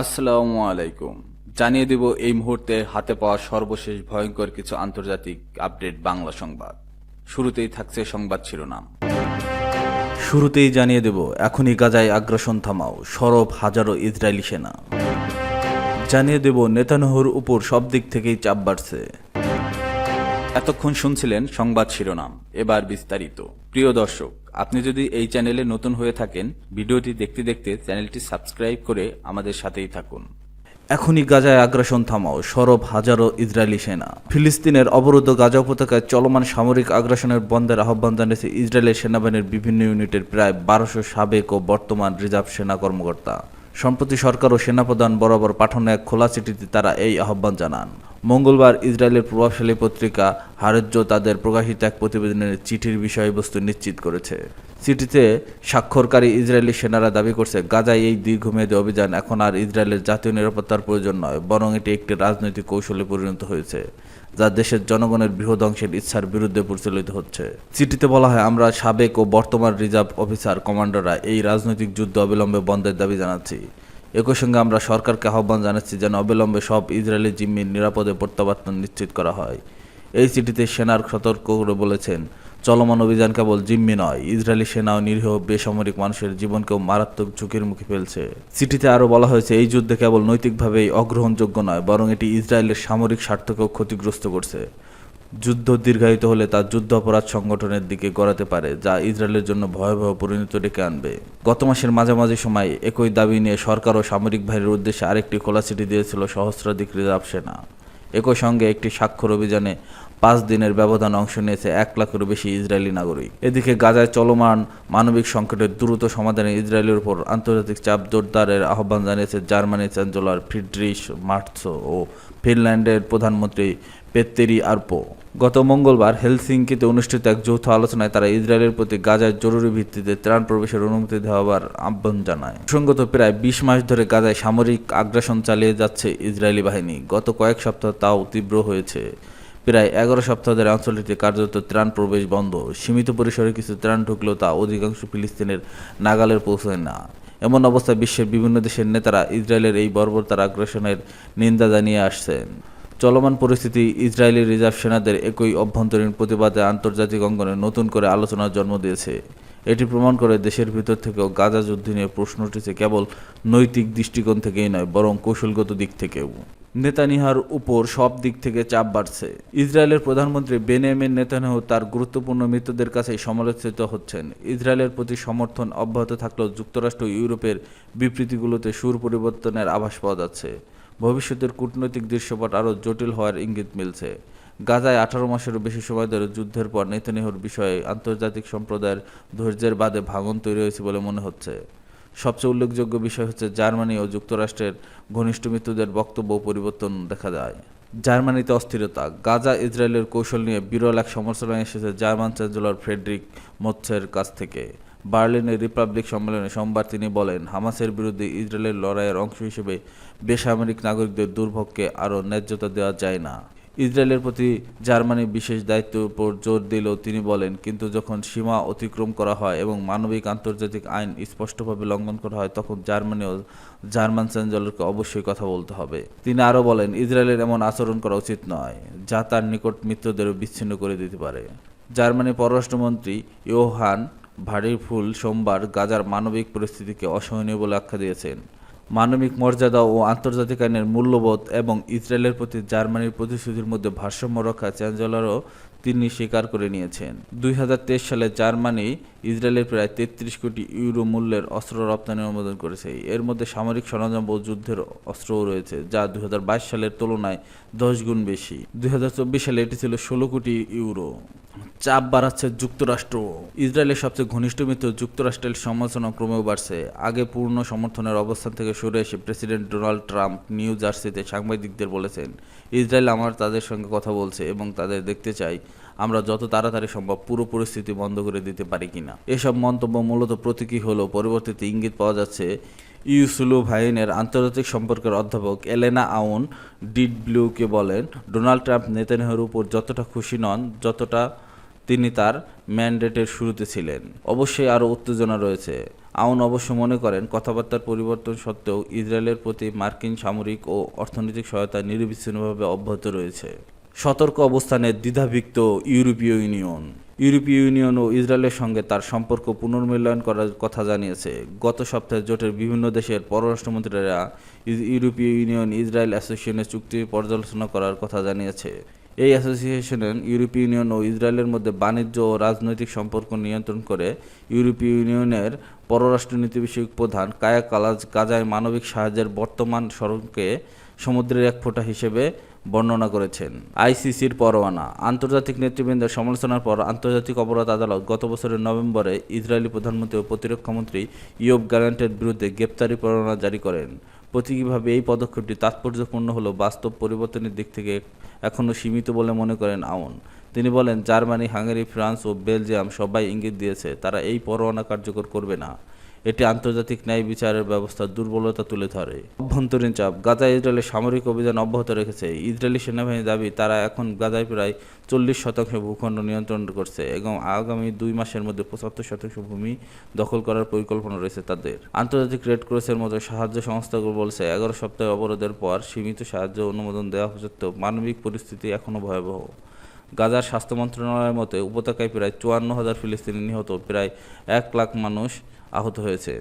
আসসালামু আলাইকুম। জানিয়ে দেব এই মুহূর্তে হাতে পাওয়া সর্বশেষ ভয়ঙ্কর কিছু আন্তর্জাতিক আপডেট বাংলা সংবাদ। শুরুতেই থাকছে সংবাদ শিরোনাম। শুরুতেই জানিয়ে দেব, এখনই গাজায় আগ্রাসন থামাও, সরব হাজারো ইসরায়েলি সেনা। জানিয়ে দেব, নেতানহুর উপর সব দিক থেকেই চাপ বাড়ছে। এতক্ষণ শুনছিলেন সংবাদ শিরোনাম, এবার বিস্তারিত। প্রিয় দর্শক, আপনি যদি এই চ্যানেলে নতুন হয়ে থাকেন, ভিডিওটি দেখতে দেখতে চ্যানেলটি সাবস্ক্রাইব করে আমাদের সাথেই থাকুন। এখনই গাজায় আগ্রাসন থামাও, সরব হাজারো ইসরায়েলি সেনা। ফিলিস্তিনের অবরুদ্ধ গাজা উপত্যকায় চলমান সামরিক আগ্রাসনের বন্ধের আহ্বান জানিয়েছে ইসরায়েলের সেনাবাহিনীর বিভিন্ন ইউনিটের প্রায় বারোশো সাবেক ও বর্তমান রিজার্ভ সেনা কর্মকর্তা। সম্প্রতি সরকার ও সেনাপ্রধান বরাবর পাঠানো এক খোলা চিঠিতে তারা এই আহ্বান জানান। মঙ্গলবার ইসরায়েলের প্রভাবশালী পত্রিকা হারেজ্য তাদের প্রকাশিত এক প্রতিবেদনের চিঠির বিষয়বস্তু নিশ্চিত করেছে। চিঠিতে স্বাক্ষরকারী ইসরায়েলি সেনারা দাবি করছে, গাজায় এই দীর্ঘমেয়াদী অভিযান এখন আর ইসরায়েলের জাতীয় নিরাপত্তার প্রয়োজন নয়, বরং এটি একটি রাজনৈতিক কৌশলে পরিণত হয়েছে, যা দেশের জনগণের বৃহৎ অংশের ইচ্ছার বিরুদ্ধে পরিচালিত হচ্ছে। চিঠিতে বলা হয়, আমরা সাবেক ও বর্তমান রিজার্ভ অফিসার কমান্ডাররা এই রাজনৈতিক যুদ্ধ অবিলম্বে বন্ধের দাবি জানাচ্ছি। একই সঙ্গে আমরা সরকারকে আহ্বান জানাচ্ছি যেন অবিলম্বে সব ইসরায়েলি জিম্মির নিরাপদে প্রত্যাবর্তন নিশ্চিত করা হয়। এই চিঠিতে সেনার সতর্ক করে বলেছেন চলমান অভিযান কেবল জিম্মি নয়, ইসরায়েলি সেনা নিরীহ বেসামরিক মানুষের জীবনকেও মারাত্মক ঝুঁকির মুখে ফেলছে। চিঠিতে আরও বলা হয়েছে, এই যুদ্ধে কেবল নৈতিকভাবেই অগ্রহণযোগ্য নয়, বরং এটি ইসরায়েলের সামরিক স্বার্থকেও ক্ষতিগ্রস্ত করছে। যুদ্ধ দীর্ঘায়িত হলে তা যুদ্ধ অপরাধ সংগঠনের দিকে গড়াতে পারে, যা ইসরায়েলের জন্য ভয়াবহ পরিণতি ডেকে আনবে। গত মাসের মাঝামাঝি সময় একই দাবি নিয়ে সরকার ও সামরিক বাহিনীর উদ্দেশ্যে আরেকটি খোলা চিঠি দিয়েছিল সহস্রাধিক রিজার্ভ সেনা। একই সঙ্গে একটি সাক্ষর অভিযানে পাঁচ দিনের ব্যবধান অংশ নিয়েছে এক লাখেরও বেশি ইসরায়েলি নাগরিক। এদিকে গাজায় চলমান মানবিক সংকটের দ্রুত সমাধানে ইসরায়েলের উপর আন্তর্জাতিক চাপ জোরদারের আহ্বান জানিয়েছে জার্মানি চ্যান্সেলর ফ্রিডরিশ মার্টসো ও ফিনল্যান্ডের প্রধানমন্ত্রী পেত্তেরি আরপো। গত মঙ্গলবার হেলসিঙ্কিতে অনুষ্ঠিত এক যৌথ আলোচনায় তারা ইসরায়েলের প্রতি গাজায় জরুরি ভিত্তিতে ত্রাণ প্রবেশের অনুমতি দেওয়ার আহ্বান জানায়। প্রসঙ্গত প্রায় বিশ মাস ধরে গাজায় সামরিক আগ্রাসন চালিয়ে যাচ্ছে ইসরায়েলি বাহিনী। গত কয়েক সপ্তাহ তাও তীব্র হয়েছে। প্রায় এগারো সপ্তাহ ধরে অঞ্চলটিতে কার্যত ত্রাণ প্রবেশ বন্ধ। সীমিত পরিসরে কিছু ত্রাণ ঢুকলেও তা অধিকাংশ ফিলিস্তিনের নাগালের পৌঁছয় না। এমন অবস্থায় বিশ্বের বিভিন্ন দেশের নেতারা ইসরায়েলের এই বর্বরতার আগ্রাসনের নিন্দা জানিয়ে আসছেন। চলমান পরিস্থিতি ইসরায়েলি রিজার্ভ সেনাদের একই অভ্যন্তরীণ প্রতিবাদে আন্তর্জাতিক অঙ্গনে নতুন করে আলোচনার জন্ম দিয়েছে। এটি প্রমাণ করে দেশের ভিতর থেকেও গাজা যুদ্ধ নিয়ে প্রশ্ন উঠেছে কেবল নৈতিক দৃষ্টিকোণ থেকেই নয়, বরং কৌশলগত দিক থেকেও। নেতানিহার উপর সব দিক থেকে চাপ বাড়ছে। ইসরায়েলের প্রধানমন্ত্রী বেনিয়ামিন নেতানিয়াহু তার গুরুত্বপূর্ণ মিত্রদের কাছেই সমালোচিত হচ্ছেন। ইসরায়েলের প্রতি সমর্থন অব্যাহত থাকলেও যুক্তরাষ্ট্র ইউরোপের বিবৃতিগুলোতে সুর পরিবর্তনের আভাস পাওয়া যাচ্ছে। ভবিষ্যতের কূটনৈতিক দৃশ্যপট আরও জটিল হওয়ার ইঙ্গিত মিলছে। গাজায় আঠারো মাসেরও বেশি সময় ধরে যুদ্ধের পর নেতানিয়াহুর বিষয়ে আন্তর্জাতিক সম্প্রদায়ের ধৈর্যের বাদে ভাঙন তৈরি হয়েছে বলে মনে হচ্ছে। সবচেয়ে উল্লেখযোগ্য বিষয় হচ্ছে জার্মানি ও যুক্তরাষ্ট্রের ঘনিষ্ঠ মিত্রদের বক্তব্য পরিবর্তন দেখা যায়। জার্মানিতে অস্থিরতা। গাজা ইসরায়েলের কৌশল নিয়ে বিরল এক সমালোচনা এসেছে জার্মান চ্যান্সেলর ফ্রেডরিক মোৎসের কাছ থেকে। বার্লিনের রিপাবলিক সম্মেলনে সোমবার তিনি বলেন, হামাসের বিরুদ্ধে ইসরায়েলের লড়াইয়ের অংশ হিসেবে বেসামরিক নাগরিকদের দুর্ভোগকে আরও ন্যায্যতা দেওয়া যায় না। ইসরায়েলের প্রতি জার্মানি বিশেষ দায়িত্বের উপর জোর দিলেও তিনি বলেন, কিন্তু যখন সীমা অতিক্রম করা হয় এবং মানবিক আন্তর্জাতিক আইন স্পষ্টভাবে লঙ্ঘন করা হয়, তখন জার্মানি ও জার্মান চ্যান্সেলরকে অবশ্যই কথা বলতে হবে। তিনি আরও বলেন, ইসরায়েলের এমন আচরণ করা উচিত নয় যা তার নিকট মিত্রদেরও বিচ্ছিন্ন করে দিতে পারে। জার্মানি পররাষ্ট্রমন্ত্রী ইয়োহান ভারিফুল সোমবার গাজার মানবিক পরিস্থিতিকে অসহনীয় বলে আখ্যা দিয়েছেন। মানবিক মর্যাদা ও আন্তর্জাতিক আইনের মূল্যবোধ এবং ইসরায়েলের প্রতি জার্মানির প্রতিশ্রুতির মধ্যে ভারসাম্য রক্ষা চ্যান্সেলরও তিনি স্বীকার করে নিয়েছেন। দুই হাজার তেইশ সালে জার্মানি ইসরায়েলের প্রায় তেত্রিশ কোটি ইউরো মূল্যের অস্ত্র রপ্তানি অনুমোদন করেছে। এর মধ্যে সামরিক সরঞ্জাম ও যুদ্ধের অস্ত্রও রয়েছে, যা দুই হাজার বাইশ সালের তুলনায় দশ গুণ বেশি। দুই হাজার চব্বিশ সালে এটি ছিল ষোলো কোটি ইউরো। চাপ বাড়াচ্ছে যুক্তরাষ্ট্র। ইসরায়েলের সবচেয়ে ঘনিষ্ঠ মিত্র যুক্তরাষ্ট্রের সমালোচনা ক্রমেও বাড়ছে। আগে পূর্ণ সমর্থনের অবস্থান থেকে সরে এসে প্রেসিডেন্ট ডোনাল্ড ট্রাম্প নিউ জার্সিতে সাংবাদিকদের বলেছেন, ইসরায়েল আমার তাদের সঙ্গে কথা বলছে এবং তাদের দেখতে চাই আমরা যত তাড়াতাড়ি সম্ভব পুরো পরিস্থিতি বন্ধ করে দিতে পারি কিনা। এসব মন্তব্য মূলত প্রতীকী হলেও পরবর্তীতে ইঙ্গিত পাওয়া যাচ্ছে ইউসুলু ভাইনের আন্তর্জাতিক সম্পর্কের অধ্যাপক এলেনা আউন ডিড ব্লুকে বলেন, ডোনাল্ড ট্রাম্প নেতানিয়াহুর উপর যতটা খুশি নন, যতটা তিনি তার ম্যান্ডেটের শুরুতে ছিলেন। অবশ্যই আরও উত্তেজনা রয়েছে। আউন অবশ্য মনে করেন, কথাবার্তার পরিবর্তন সত্ত্বেও ইসরায়েলের প্রতি মার্কিন সামরিক ও অর্থনৈতিক সহায়তা নিরবিচ্ছিন্নভাবে অব্যাহত রয়েছে। সতর্ক অবস্থানে দ্বিধাভিক্ত ইউরোপীয় ইউনিয়ন। ইউরোপীয় ইউনিয়ন ও ইসরায়েলের সঙ্গে তার সম্পর্ক পুনর্মূল্যায়ন করার কথা জানিয়েছে। গত সপ্তাহে জোটের বিভিন্ন দেশের পররাষ্ট্রমন্ত্রীরা ইউরোপীয় ইউনিয়ন ইসরায়েল অ্যাসোসিয়েশনের চুক্তি পর্যালোচনা করার কথা জানিয়েছে। এই অ্যাসোসিয়েশন ইউরোপীয় ইউনিয়ন ও ইসরায়েলের মধ্যে বাণিজ্য ও রাজনৈতিক সম্পর্ক নিয়ন্ত্রণ করে ইউরোপীয় ইউনিয়নের পররাষ্ট্রনীতি বিষয়ক প্রধান কায়া কালাজ গাজায় মানবিক সাহায্যের বর্তমান স্বরূপকে সমুদ্রের এক ফোঁটা হিসেবে বর্ণনা করেছেন। আইসিসির পরোয়ানা। আন্তর্জাতিক নেতৃবৃন্দের সমালোচনার পর আন্তর্জাতিক অপরাধ আদালত গত বছরের নভেম্বরে ইসরায়েলি প্রধানমন্ত্রী ও প্রতিরক্ষামন্ত্রী ইয়োব গ্যারান্টের বিরুদ্ধে গ্রেপ্তারি পরোয়ানা জারি করেন। প্রতীকীভাবে এই পদক্ষেপটি তাৎপর্যপূর্ণ হলেও বাস্তব পরিবর্তনের দিক থেকে এখনও সীমিত বলে মনে করেন আউন তিনি বলেন, জার্মানি, হাঙ্গেরি, ফ্রান্স ও বেলজিয়াম সবাই ইঙ্গিত দিয়েছে, তারা এই পরোয়ানা কার্যকর করবে না। এটি আন্তর্জাতিক ন্যায় বিচারের ব্যবস্থার দুর্বলতা তুলে ধরে। অভ্যন্তরীণ চাপ। গাজা ইসরায়েলের সামরিক অভিযান অব্যাহত রেখেছে। ইসরায়েলি সেনাবাহিনীর দাবি, তারা এখন গাজায় প্রায় চল্লিশ শতাংশ ভূখণ্ড নিয়ন্ত্রণ করছে এবং আগামী দুই মাসের মধ্যে পঁচাত্তর শতাংশ ভূমি দখল করার পরিকল্পনা রয়েছে তাদের। আন্তর্জাতিক রেড ক্রসের মতো সাহায্য সংস্থাগুলো বলছে, এগারো সপ্তাহে অবরোধের পর সীমিত সাহায্য অনুমোদন দেওয়া সত্ত্বেও মানবিক পরিস্থিতি এখনও ভয়াবহ। গাজার স্বাস্থ্য মন্ত্রণালয়ের মতে, উপত্যকায় প্রায় চুয়ান্ন হাজার ফিলিস্তিনি নিহত, প্রায় এক লাখ মানুষ আহত হয়েছে।